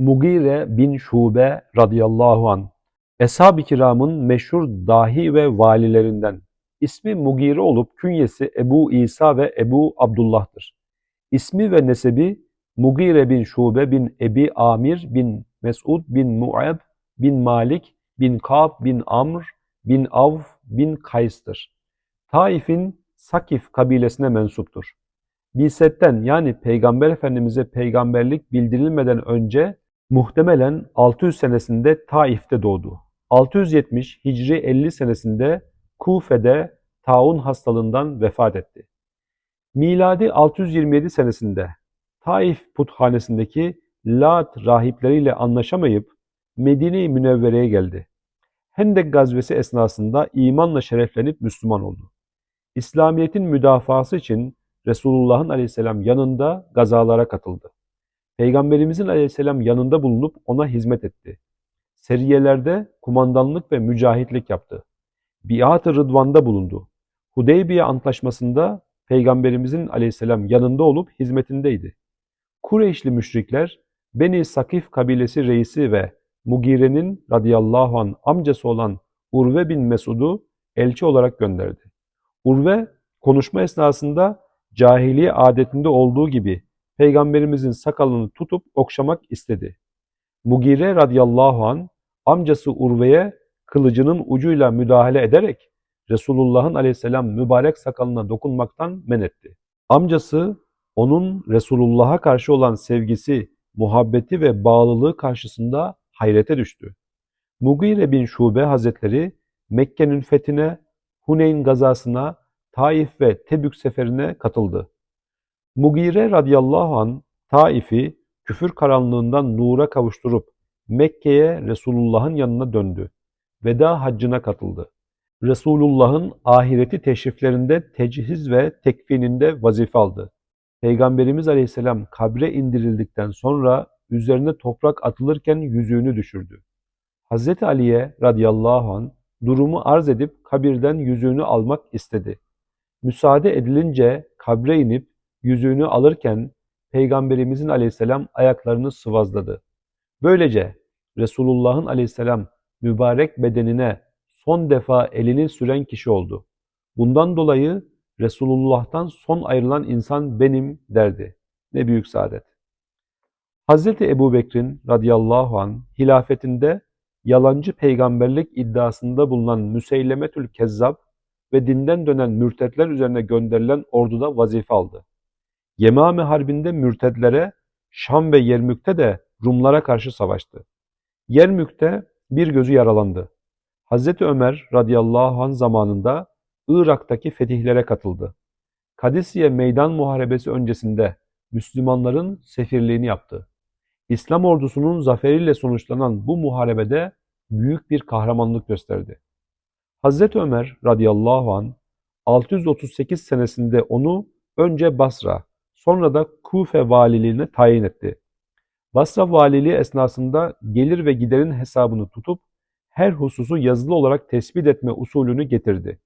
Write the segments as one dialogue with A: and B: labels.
A: Mugire bin Şube radıyallahu an Eshab-ı kiramın meşhur dahi ve valilerinden. İsmi Mugire olup künyesi Ebu İsa ve Ebu Abdullah'tır. İsmi ve nesebi Mugire bin Şube bin Ebi Amir bin Mes'ud bin Mu'ab bin Malik bin Ka'b bin Amr bin Avf bin Kays'tır. Taif'in Sakif kabilesine mensuptur. Bilsetten yani Peygamber Efendimiz'e peygamberlik bildirilmeden önce muhtemelen 600 senesinde Taif'te doğdu. 670 Hicri 50 senesinde Kufe'de taun hastalığından vefat etti. Miladi 627 senesinde Taif puthanesindeki Lat rahipleriyle anlaşamayıp Medine-i Münevvere'ye geldi. Hendek gazvesi esnasında imanla şereflenip Müslüman oldu. İslamiyet'in müdafası için Resulullah'ın aleyhisselam yanında gazalara katıldı. Peygamberimizin aleyhisselam yanında bulunup ona hizmet etti. Seriyelerde kumandanlık ve mücahitlik yaptı. Biat-ı Rıdvan'da bulundu. Hudeybiye Antlaşması'nda Peygamberimizin aleyhisselam yanında olup hizmetindeydi. Kureyşli müşrikler Beni Sakif kabilesi reisi ve Mugire'nin radıyallahu an amcası olan Urve bin Mesud'u elçi olarak gönderdi. Urve konuşma esnasında cahiliye adetinde olduğu gibi Peygamberimizin sakalını tutup okşamak istedi. Mugire radıyallahu an amcası Urve'ye kılıcının ucuyla müdahale ederek Resulullah'ın aleyhisselam mübarek sakalına dokunmaktan men etti. Amcası onun Resulullah'a karşı olan sevgisi, muhabbeti ve bağlılığı karşısında hayrete düştü. Mugire bin Şube Hazretleri Mekke'nin fethine, Huneyn gazasına, Taif ve Tebük seferine katıldı. Mugire radıyallahu an Taif'i küfür karanlığından nura kavuşturup Mekke'ye Resulullah'ın yanına döndü. Veda haccına katıldı. Resulullah'ın ahireti teşriflerinde tecihiz ve tekfininde vazife aldı. Peygamberimiz aleyhisselam kabre indirildikten sonra üzerine toprak atılırken yüzüğünü düşürdü. Hazreti Ali'ye radıyallahu an durumu arz edip kabirden yüzüğünü almak istedi. Müsaade edilince kabre inip yüzüğünü alırken Peygamberimizin aleyhisselam ayaklarını sıvazladı. Böylece Resulullah'ın aleyhisselam mübarek bedenine son defa elini süren kişi oldu. Bundan dolayı Resulullah'tan son ayrılan insan benim derdi. Ne büyük saadet. Hazreti Ebu Bekir'in radıyallahu an hilafetinde yalancı peygamberlik iddiasında bulunan Müseylemetül Kezzab ve dinden dönen mürtetler üzerine gönderilen orduda vazife aldı. Yemame Harbi'nde mürtetlere, Şam ve Yermük'te de Rumlara karşı savaştı. Yermük'te bir gözü yaralandı. Hazreti Ömer radıyallahu anh zamanında Irak'taki fetihlere katıldı. Kadisiye Meydan Muharebesi öncesinde Müslümanların sefirliğini yaptı. İslam ordusunun zaferiyle sonuçlanan bu muharebede büyük bir kahramanlık gösterdi. Hazreti Ömer radıyallahu an 638 senesinde onu önce Basra, sonra da Kufe valiliğine tayin etti. Basra valiliği esnasında gelir ve giderin hesabını tutup her hususu yazılı olarak tespit etme usulünü getirdi.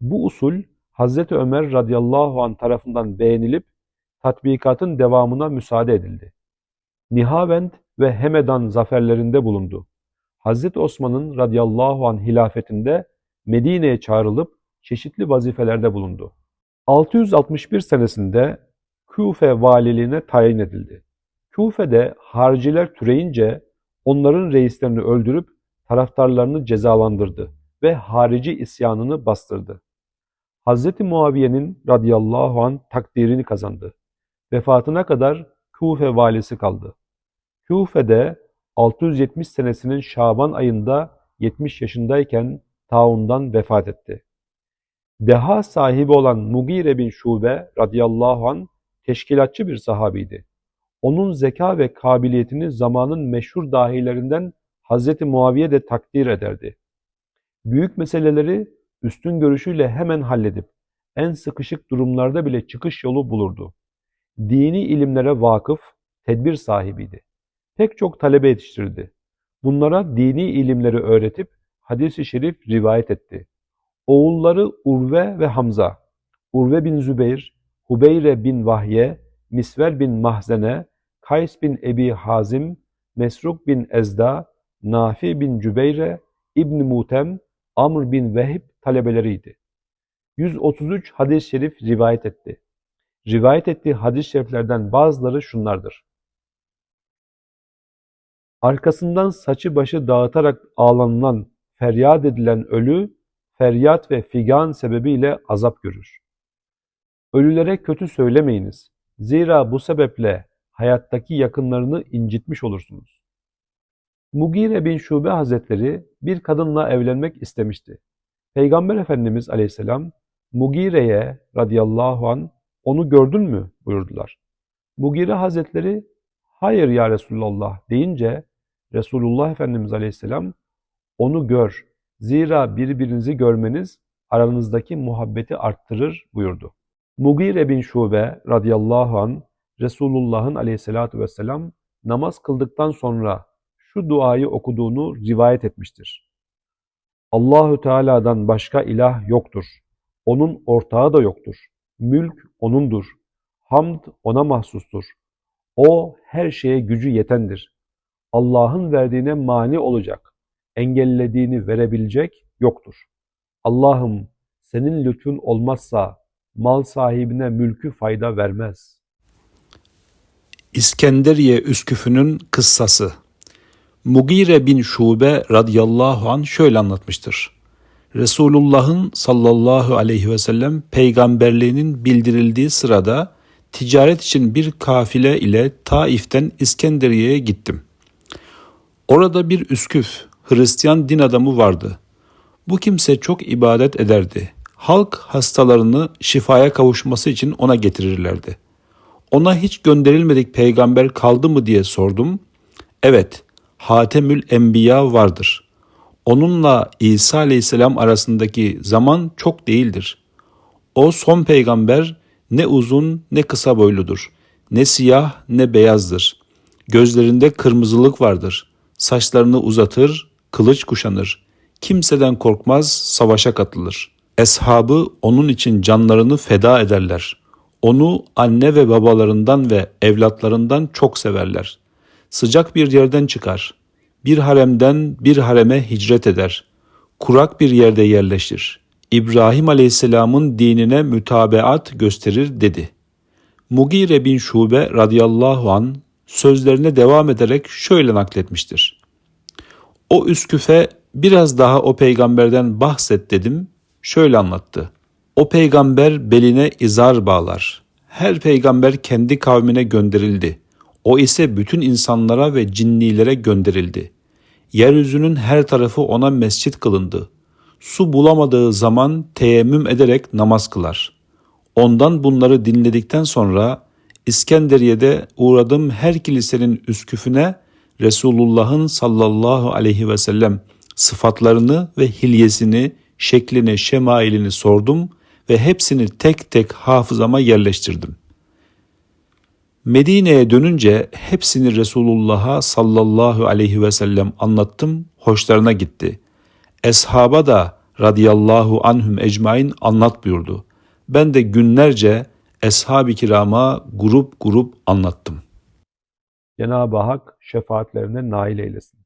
A: Bu usul Hazreti Ömer radıyallahu an tarafından beğenilip tatbikatın devamına müsaade edildi. Nihavend ve Hemedan zaferlerinde bulundu. Hazreti Osman'ın radıyallahu an hilafetinde Medine'ye çağrılıp çeşitli vazifelerde bulundu. 661 senesinde Küfe valiliğine tayin edildi. Küfe'de harciler türeyince onların reislerini öldürüp taraftarlarını cezalandırdı ve harici isyanını bastırdı. Hazreti Muaviye'nin radıyallahu an takdirini kazandı. Vefatına kadar Küfe valisi kaldı. Küfe'de 670 senesinin Şaban ayında 70 yaşındayken taundan vefat etti. Deha sahibi olan Mugire bin Şube radıyallahu an teşkilatçı bir sahabiydi. Onun zeka ve kabiliyetini zamanın meşhur dahilerinden Hazreti Muaviye de takdir ederdi. Büyük meseleleri üstün görüşüyle hemen halledip en sıkışık durumlarda bile çıkış yolu bulurdu. Dini ilimlere vakıf, tedbir sahibiydi. Pek çok talebe yetiştirdi. Bunlara dini ilimleri öğretip hadis-i şerif rivayet etti. Oğulları Urve ve Hamza, Urve bin Zübeyir, Hubeyre bin Vahye, Misver bin Mahzene, Kays bin Ebi Hazim, Mesruk bin Ezda, Nafi bin Cübeyre, İbn Mutem, Amr bin Vehib talebeleriydi. 133 hadis-i şerif rivayet etti. Rivayet ettiği hadis-i şeriflerden bazıları şunlardır. Arkasından saçı başı dağıtarak ağlanılan, feryat edilen ölü, feryat ve figan sebebiyle azap görür. Ölülere kötü söylemeyiniz. Zira bu sebeple hayattaki yakınlarını incitmiş olursunuz. Mugire bin Şube Hazretleri bir kadınla evlenmek istemişti. Peygamber Efendimiz Aleyhisselam Mugire'ye radıyallahu an onu gördün mü buyurdular. Mugire Hazretleri hayır ya Resulallah deyince Resulullah Efendimiz Aleyhisselam onu gör. Zira birbirinizi görmeniz aranızdaki muhabbeti arttırır buyurdu. Mugire bin Şube radıyallahu an Resulullah'ın aleyhissalatü vesselam namaz kıldıktan sonra şu duayı okuduğunu rivayet etmiştir. Allahü Teala'dan başka ilah yoktur. Onun ortağı da yoktur. Mülk O'nundur. Hamd O'na mahsustur. O her şeye gücü yetendir. Allah'ın verdiğine mani olacak, engellediğini verebilecek yoktur. Allah'ım senin lütfun olmazsa mal sahibine mülkü fayda vermez.
B: İskenderiye Üsküfü'nün kıssası Mugire bin Şube radıyallahu an şöyle anlatmıştır. Resulullah'ın sallallahu aleyhi ve sellem peygamberliğinin bildirildiği sırada ticaret için bir kafile ile Taif'ten İskenderiye'ye gittim. Orada bir üsküf, Hristiyan din adamı vardı. Bu kimse çok ibadet ederdi. Halk hastalarını şifaya kavuşması için ona getirirlerdi. Ona hiç gönderilmedik peygamber kaldı mı diye sordum. Evet, Hatemül Enbiya vardır. Onunla İsa aleyhisselam arasındaki zaman çok değildir. O son peygamber ne uzun ne kısa boyludur. Ne siyah ne beyazdır. Gözlerinde kırmızılık vardır. Saçlarını uzatır, kılıç kuşanır. Kimseden korkmaz, savaşa katılır. Eshabı onun için canlarını feda ederler. Onu anne ve babalarından ve evlatlarından çok severler. Sıcak bir yerden çıkar. Bir haremden bir hareme hicret eder. Kurak bir yerde yerleşir. İbrahim Aleyhisselam'ın dinine mütabeat gösterir dedi. Mugire bin Şube radıyallahu an sözlerine devam ederek şöyle nakletmiştir. O üsküfe biraz daha o peygamberden bahset dedim. Şöyle anlattı. O peygamber beline izar bağlar. Her peygamber kendi kavmine gönderildi. O ise bütün insanlara ve cinnilere gönderildi. Yeryüzünün her tarafı ona mescit kılındı. Su bulamadığı zaman teyemmüm ederek namaz kılar. Ondan bunları dinledikten sonra İskenderiye'de uğradığım her kilisenin üsküfüne Resulullah'ın sallallahu aleyhi ve sellem sıfatlarını ve hilyesini, şeklini, şemailini sordum ve hepsini tek tek hafızama yerleştirdim. Medine'ye dönünce hepsini Resulullah'a sallallahu aleyhi ve sellem anlattım, hoşlarına gitti. Eshaba da radıyallahu anhum ecmain anlat buyurdu. Ben de günlerce eshab-ı kirama grup grup anlattım.
A: Cenab-ı Hak şefaatlerine nail eylesin.